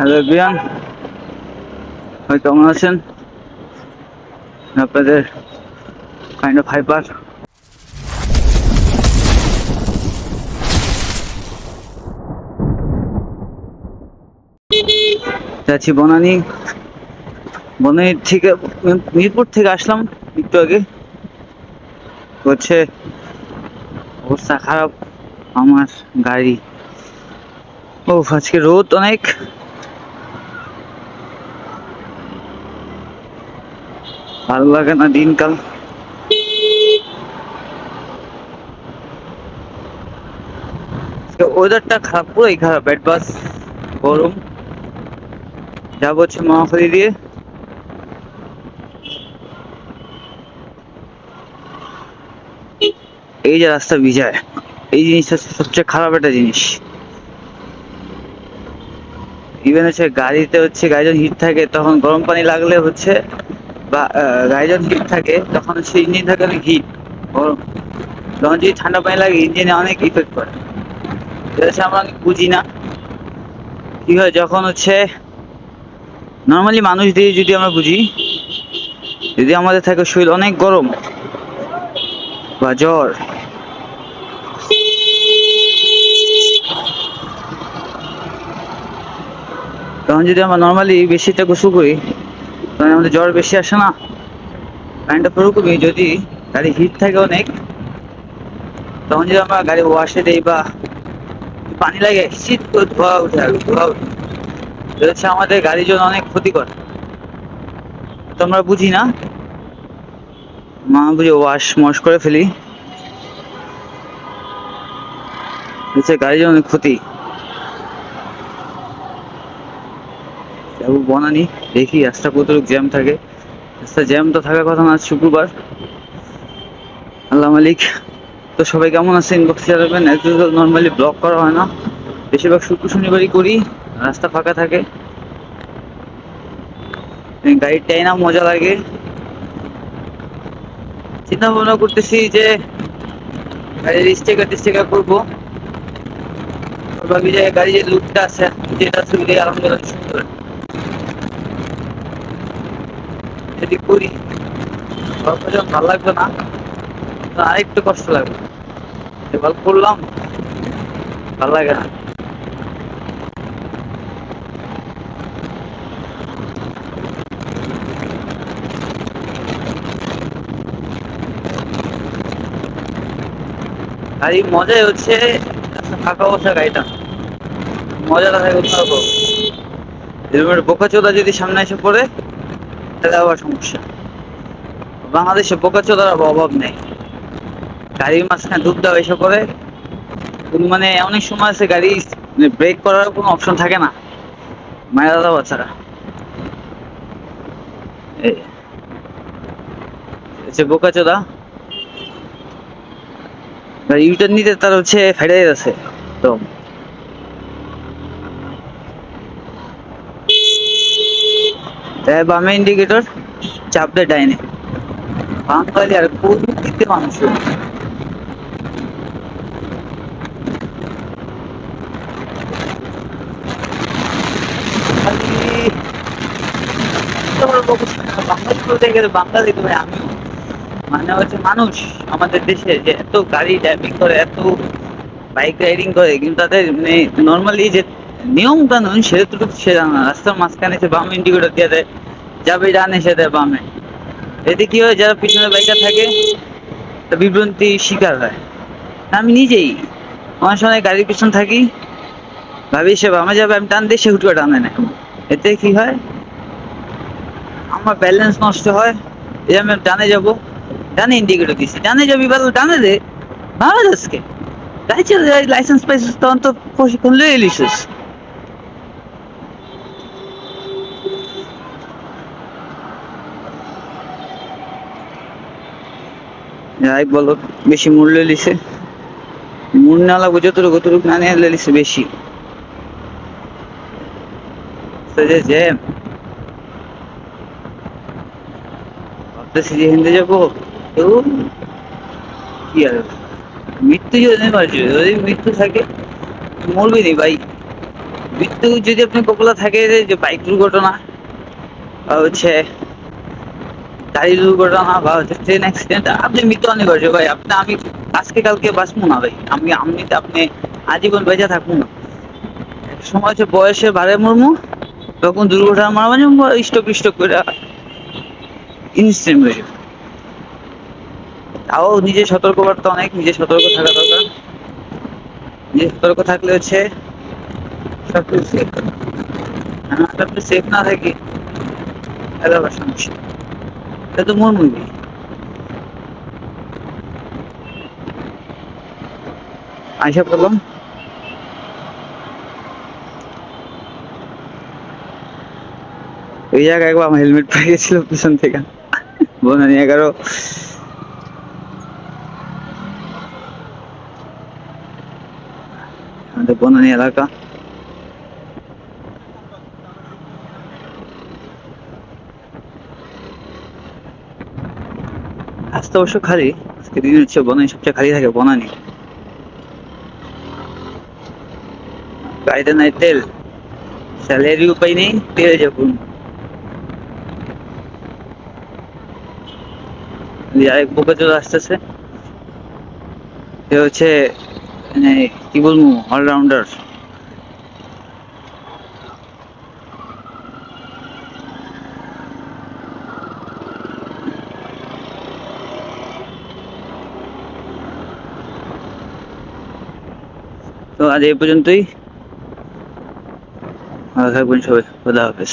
Hello বিয়ান কেমন আছেন? আপনাদের কাইন্ড অফ হাইপার যাচ্ছি বনানি। বনানি থেকে, মিরপুর থেকে আসলাম একটু আগে। হচ্ছে অবস্থা খারাপ। আমার গাড়ি। ও আজকে রোদ অনেক। ভালো লাগে না দিনকাল। ওয়েদারটা খারাপ, পুরোই খারাপ অ্যাডভান্স গরম। যাব হচ্ছে মহাখালী দিয়ে। এই যে রাস্তা ভিজায়, এই জিনিসটা সবচেয়ে খারাপ একটা জিনিস। ইভেন হচ্ছে গাড়িতে হচ্ছে, গাড়ি যখন হিট থাকে, তখন গরম পানি লাগলে হচ্ছে বা যখন হিট থাকে, তখন হচ্ছে ইঞ্জিন থাকে অনেক হিট। তখন যদি ঠান্ডা পানি লাগে, ইঞ্জিনে অনেক ইফেক্ট করে। আমরা অনেক বুঝি না। কি হয়, যখন হচ্ছে নর্মালি মানুষ দিয়ে যদি আমরা বুঝি, যদি আমাদের থাকে শরীর অনেক গরম বা জ্বর, তখন যদি আমরা নর্মালি বেশিটা গোসল করি আমাদের জ্বর বেশি আসে না। কারেন্টটা ওরকমই যদি গাড়ি হিট থাকে অনেক, তখন যদি আমরা গাড়ি ওয়াশে দেই বা পানি লাগে শীত করে ধোয়া উঠে ধোয়া উঠে হচ্ছে আমাদের গাড়ির জন্য অনেক ক্ষতিকর। তো আমরা বুঝি না। মা বুঝে ওয়াশ মশ করে ফেলি। হচ্ছে গাড়ির জন্য অনেক ক্ষতি। যাব বনানি, দেখি রাস্তা কতটুকু জ্যাম থাকে। রাস্তা জ্যাম তো থাকার কথা না শুক্রবার। আল্লাহ মালিক। তো সবাই কেমন আছে ইনবক্স জানাবেন এত নর্মালি ব্লক করা হয় না। বেশিরভাগ শুক্র, শনিবারই করি। রাস্তা ফাঁকা থাকে। এই গাড়ির টাইনা মজা লাগে। চিন্তা ভাবনা করতেছি যে, গাড়ির স্টিকার টিস্টিকার করব। গাড়ি যে লুকটা আছে, যেটা ছবি আলহামদুলিল্লাহ সুন্দর। যদি করি ভালো লাগবে না আরেকটু কষ্ট লাগবে। এবার করলাম, ভালো লাগে না। আর এই মজাই হচ্ছে ফাঁকা অবস্থা গাড়িটা। মজাটা থাকে এরকম বোকা চোদা যদি সামনে এসে পড়ে তাহলে আবার সমস্যা। বাংলাদেশে বোকা চোদার অভাব নেই। গাড়ির মাঝখানে ডুব দেওয়া এসে পড়ে কোন মানে অনেক সময় আছে গাড়ি ব্রেক করার কোনো অপশন থাকে না। মায়ের দাদা বাচ্চারা। এই। হচ্ছে বোকা চোদা। ইউটার নিতে তার হচ্ছে ফেটে যাচ্ছে। তো বামে ইন্ডিকেটর চাপ ডাইনে। বাঙালি আর প্রযুক্তিতে মানুষ তো আমিও মানে হচ্ছে মানুষ আমাদের দেশে যে এত গাড়ি ড্রাইভিং করে, এত বাইক রাইডিং করে, কিন্তু তাদের মানে নর্মালি যে নিয়ম কানুন না রাস্তার মাঝখানে সে ইন্ডিকেটর দিয়ে দেয়। যাবে, ডানে সে দেয় বামে। এতে কি হয়, যারা পিছনে বাইকার থাকে বিভ্রান্তি শিকার হয়। আমি নিজেই অনেক সময় গাড়ির পিছন থাকি, ভাবি সে বামে যাবে, আমি টান দিয়ে সে টানে না। এতে কি হয়, আমার ব্যালেন্স নষ্ট হয়, এই আমি ডানে যাব। ডানে ইন্ডিকেটর দিছি। ডানে যাবি বল ডানে দে। ভালো আজকে চলে যাই লাইসেন্স পাইছিস, তখন তো প্রশিক্ষণ লয়ে এলিছিস যাই বলো, বেশি মূল্য লিছে। মূল্য না লাগবে, যতটুকু ততটুকু না নিয়ে লিছে বেশি। ভাবতেছি যে হিন্দে যাব। কেউ কি আর মৃত্যু যদি পারছি যদি মৃত্যু থাকে, মরবি নি ভাই। মৃত্যু যদি আপনি কপালে থাকে, যে বাইক দুর্ঘটনা হচ্ছে গাড়ি দুর্ঘটনা বা ট্রেন অ্যাক্সিডেন্ট আপনি মৃত্যু অনিবার্য ভাই আপনি আমি আজকে কালকে বাঁচবো না ভাই আমি আমি আপনি আজীবন বেঁচে থাকব না সময় হচ্ছে বয়সে বাড়ে মর্মু তখন দুর্ঘটনা মারা মানে স্টপ স্টপ করে ইনস্ট্যান্ট যাবে তাও নিজে সতর্কবার্তা অনেক নিজে সতর্ক থাকা দরকার নিজে সতর্ক থাকলে হচ্ছে সব কিছু সেফ আপনি সেফ না থাকি সমস্যা এটা তো মন মুভি আশা করলাম ওই জায়গায় একবার আমার হেলমেট পরে গেছিল পিছন থেকে। বনানি এগারো আমাদের বনানি এলাকা। আজকে অবশ্য খালি। আজকে দিন হচ্ছে বনানি, সবচেয়ে খালি থাকে বনানি। গাড়িতে নাই তেল। স্যালারি উপায় নেই তেল যখন আরেক বুকে চলে আসতেছে। সে হচ্ছে মানে কি বলব অলরাউন্ডার আজ এই পর্যন্তই। ভালো থাকবেন সবাই। খোদা হাফেজ।